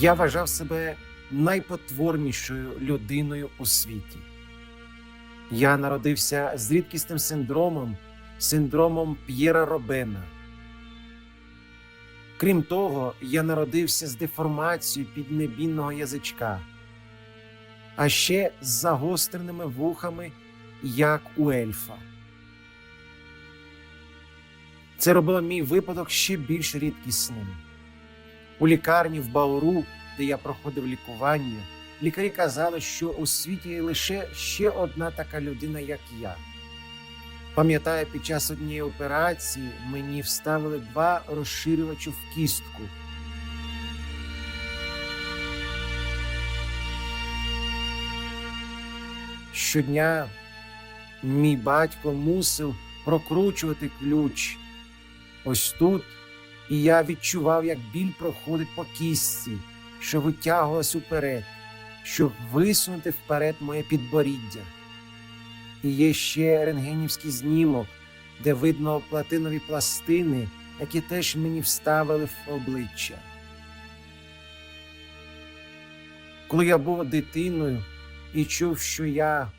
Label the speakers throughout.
Speaker 1: Я вважав себе найпотворнішою людиною у світі. Я народився з рідкісним синдромом, синдромом П'єра Робена. Крім того, я народився з деформацією піднебінного язичка, а ще з загостреними вухами, як у ельфа. Це робило мій випадок ще більш рідкісним. У лікарні в Бауру, де я проходив лікування, лікарі казали, що у світі є лише ще одна така людина, як я. Пам'ятаю, під час однієї операції мені вставили два розширювачі в кістку. Щодня мій батько мусив прокручувати ключ ось тут, і я відчував, як біль проходить по кістці, що витягувалась уперед, щоб висунути вперед моє підборіддя. І є ще рентгенівський знімок, де видно платинові пластини, які теж мені вставили в обличчя. Коли я був дитиною і чув, що я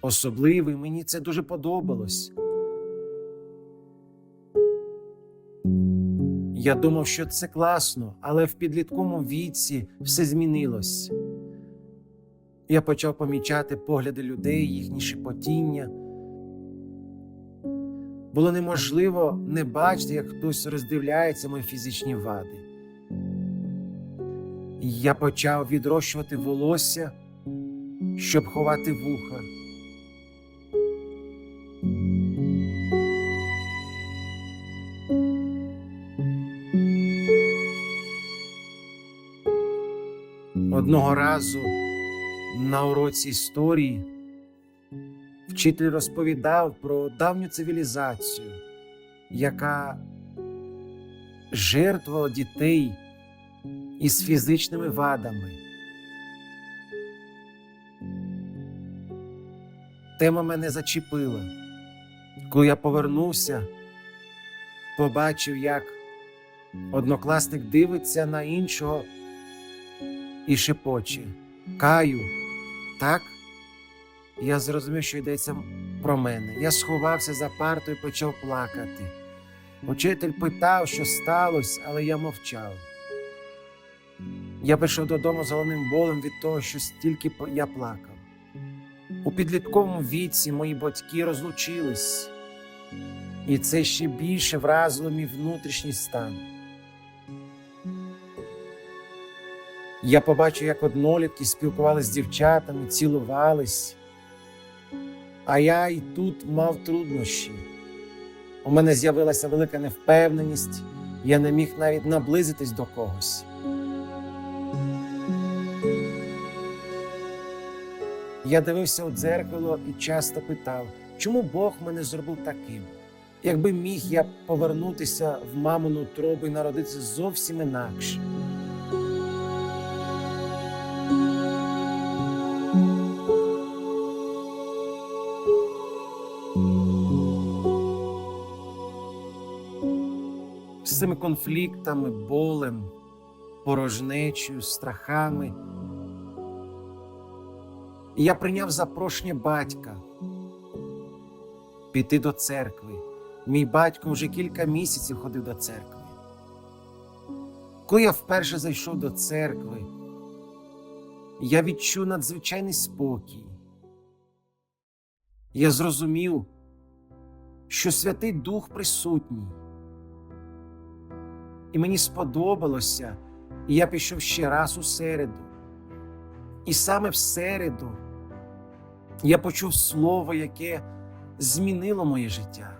Speaker 1: особливий, мені це дуже подобалось. Я думав, що це класно, але в підлітковому віці все змінилось. Я почав помічати погляди людей, їхні шепотіння. Було неможливо не бачити, як хтось роздивляється мої фізичні вади. Я почав відрощувати волосся, щоб ховати вуха. Одного разу на уроці історії вчитель розповідав про давню цивілізацію, яка жертвувала дітей із фізичними вадами. Тема мене зачепила. Коли я повернувся, побачив, як однокласник дивиться на іншого і шепоче. Каю, так? Я зрозумів, що йдеться про мене. Я сховався за партою і почав плакати. Учитель питав, що сталося, але я мовчав. Я прийшов додому з головним болем від того, що стільки я плакав. У підлітковому віці мої батьки розлучились, і це ще більше вразило мій внутрішній стан. Я побачив, як однолітки спілкувалися з дівчатами, цілувались. А я і тут мав труднощі. У мене з'явилася велика невпевненість, я не міг навіть наблизитись до когось. Я дивився у дзеркало і часто питав, чому Бог мене зробив таким? Якби міг я повернутися в мамину тробу і народитися зовсім інакше. Цими конфліктами, болем, порожнечою, страхами. І я прийняв запрошення батька піти до церкви. Мій батько вже кілька місяців ходив до церкви. Коли я вперше зайшов до церкви, я відчув надзвичайний спокій. Я зрозумів, що Святий Дух присутній. І мені сподобалося, і я пішов ще раз у середу. І саме в середу я почув слово, яке змінило моє життя.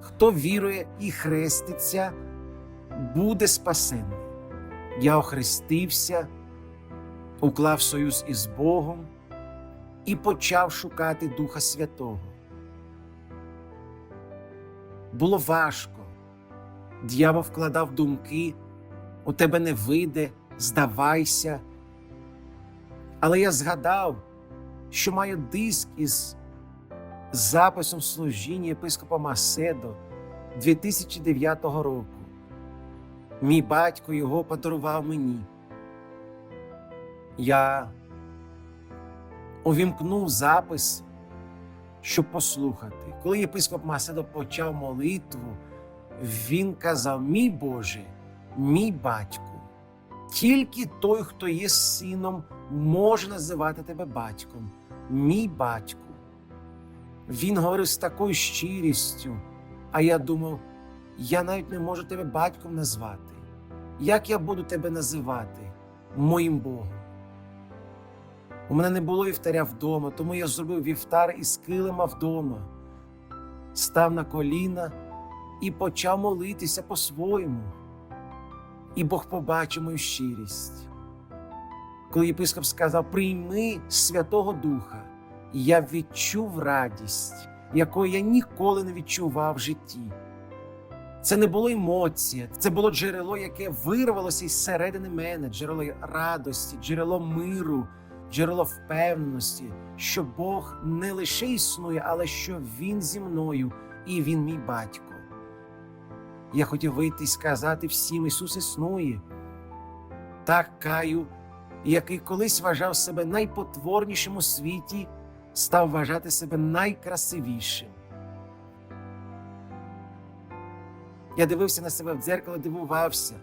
Speaker 1: Хто вірує і хреститься, буде спасенний. Я охрестився, уклав союз із Богом і почав шукати Духа Святого. Було важко. Д'явол вкладав думки, у тебе не вийде, здавайся. Але я згадав, що маю диск із записом служіння єпископа Маседо 2009 року. Мій батько його подарував мені. Я увімкнув запис, щоб послухати. Коли єпископ Маседо почав молитву, він казав: Мій Боже, мій батько, тільки той, хто є сином, може називати тебе батьком, мій батько. Він говорив з такою щирістю, а я думав, я навіть не можу тебе батьком назвати. Як я буду тебе називати моїм Богом? У мене не було вівтаря вдома, тому я зробив вівтар із килима вдома, став на коліна і почав молитися по-своєму. І Бог побачив мою щирість. Коли єпископ сказав: Прийми Святого Духа, я відчув радість, якої я ніколи не відчував в житті. Це не було емоція, це було джерело, яке вирвалося із середини мене, джерело радості, джерело миру, джерело впевненості, що Бог не лише існує, але що Він зі мною і Він мій батько. Я хотів вийти і сказати всім: Ісус існує. Так Каю, який колись вважав себе найпотворнішим у світі, став вважати себе найкрасивішим. Я дивився на себе в дзеркало, дивувався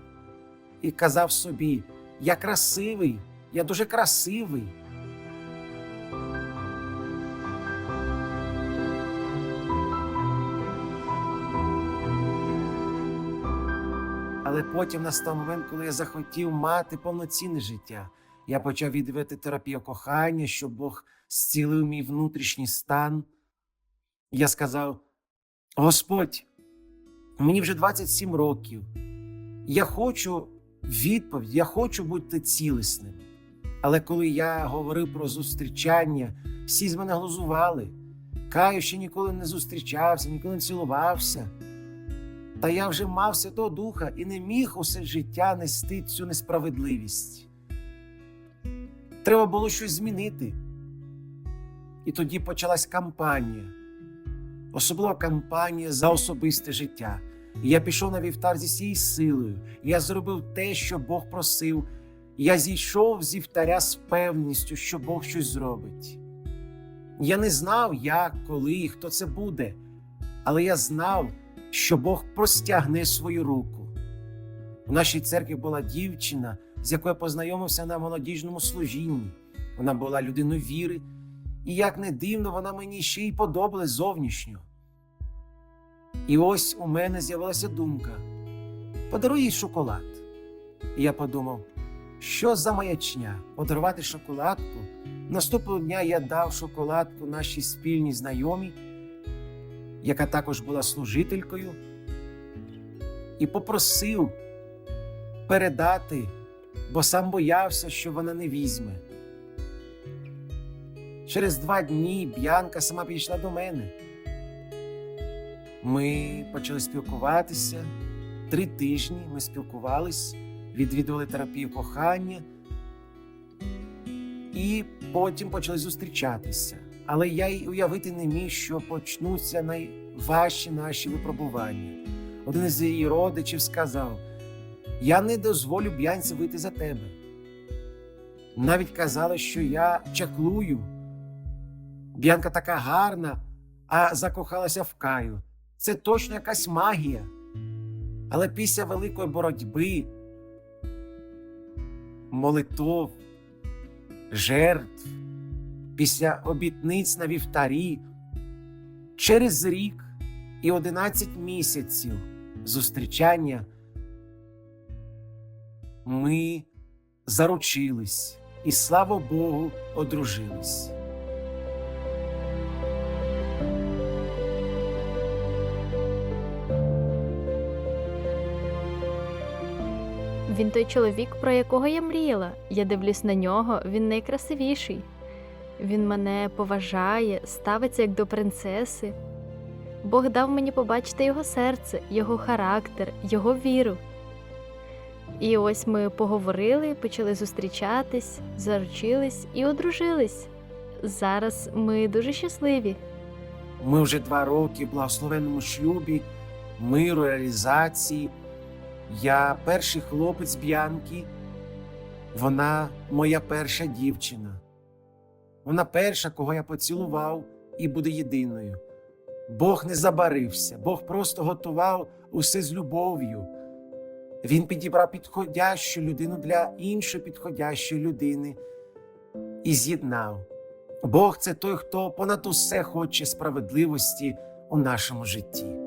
Speaker 1: і казав собі: я красивий, я дуже красивий. Але потім настав момент, коли я захотів мати повноцінне життя. Я почав відвідувати терапію кохання, щоб Бог зцілив мій внутрішній стан. Я сказав: Господь, мені вже 27 років. Я хочу відповідь, я хочу бути цілісним. Але коли я говорив про зустрічання, всі з мене глузували. Каю ще ніколи не зустрічався, ніколи не цілувався. Та я вже мав Святого Духа і не міг усе життя нести цю несправедливість. Треба було щось змінити. І тоді почалась кампанія, особлива кампанія за особисте життя. І я пішов на вівтар зі всією силою. Я зробив те, що Бог просив. Я зійшов з вівтаря з певністю, що Бог щось зробить. Я не знав, як, коли і хто це буде, але я знав, що Бог простягне свою руку. У нашій церкві була дівчина, з якою познайомився на молодіжному служінні. Вона була людиною віри, і як не дивно, вона мені ще й подобалась зовнішньо. І ось у мене з'явилася думка: подаруй їй шоколад. І я подумав, що за маячня подарувати шоколадку. Наступного дня я дав шоколадку нашій спільній знайомій, яка також була служителькою, і попросив передати, бо сам боявся, що вона не візьме. Через два дні Б'янка сама підійшла до мене. Ми почали спілкуватися. Три тижні ми спілкувались, відвідували терапію кохання і потім почали зустрічатися. Але я й уявити не міг, що почнуться найважчі наші випробування. Один із її родичів сказав: Я не дозволю б'янці вийти за тебе. Навіть казали, що я чаклую. Б'янка така гарна, а закохалася в Каю. Це точно якась магія. Але після великої боротьби, молитов, жертв, після обітниць на вівтарі, через рік і 11 місяців зустрічання ми заручились і, слава Богу, одружились.
Speaker 2: Він той чоловік, про якого я мріяла. Я дивлюсь на нього, він найкрасивіший. Він мене поважає, ставиться як до принцеси. Бог дав мені побачити його серце, його характер, його віру. І ось ми поговорили, почали зустрічатись, заручились і одружились. Зараз ми дуже щасливі.
Speaker 1: Ми вже два роки в благословенному шлюбі, миру, реалізації. Я перший хлопець Б'янки, Вона моя перша дівчина. Вона перша, кого я поцілував, і буде єдиною. Бог не забарився, Бог просто готував усе з любов'ю. Він підібрав підходящу людину для іншої підходящої людини і з'єднав. Бог це той, хто понад усе хоче справедливості у нашому житті.